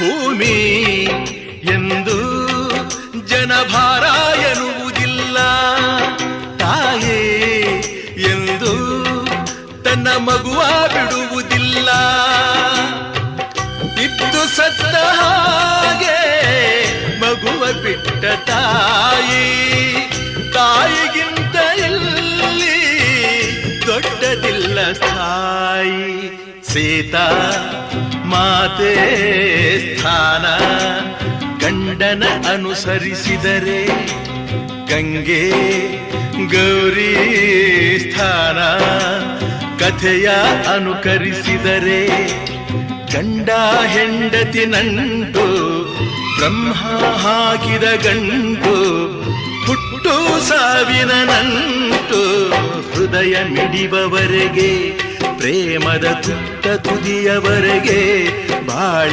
ಭೂಮಿ ಎಂದು ಜನಭಾರ ಎನ್ನುವುದಿಲ್ಲ ತಾಯೇ ಎಂದು ತನ್ನ ಮಗುವ ಬಿಡುವುದಿಲ್ಲ. ಇದ್ದು ಸತ್ತ ಹಾಗೆ ಮಗುವ ಬಿಟ್ಟ ತಾಯಿ, ತಾಯಿಗಿಂತ ಇಲ್ಲಿ ದೊಡ್ಡದಿಲ್ಲ ತಾಯಿ ಸೀತಾ ಮಾತೆ ಸ್ಥಾನ. ಗಂಡನ ಅನುಸರಿಸಿದರೆ ಗಂಗೆ ಗೌರಿ ಸ್ಥಾನ. ಕಥೆಯ ಅನುಕರಿಸಿದರೆ ಗಂಡ ಹೆಂಡತಿ ನಂಟು, ಬ್ರಹ್ಮ ಹಾಕಿದ ಗಂಟು, ಹುಟ್ಟು ಸಾವಿನ ನಂಟು, ಹೃದಯ ಮಿಡಿಬವರೆಗೆ ಪ್ರೇಮದ ತುತ್ತ ತುದಿಯವರೆಗೆ ಬಾಳ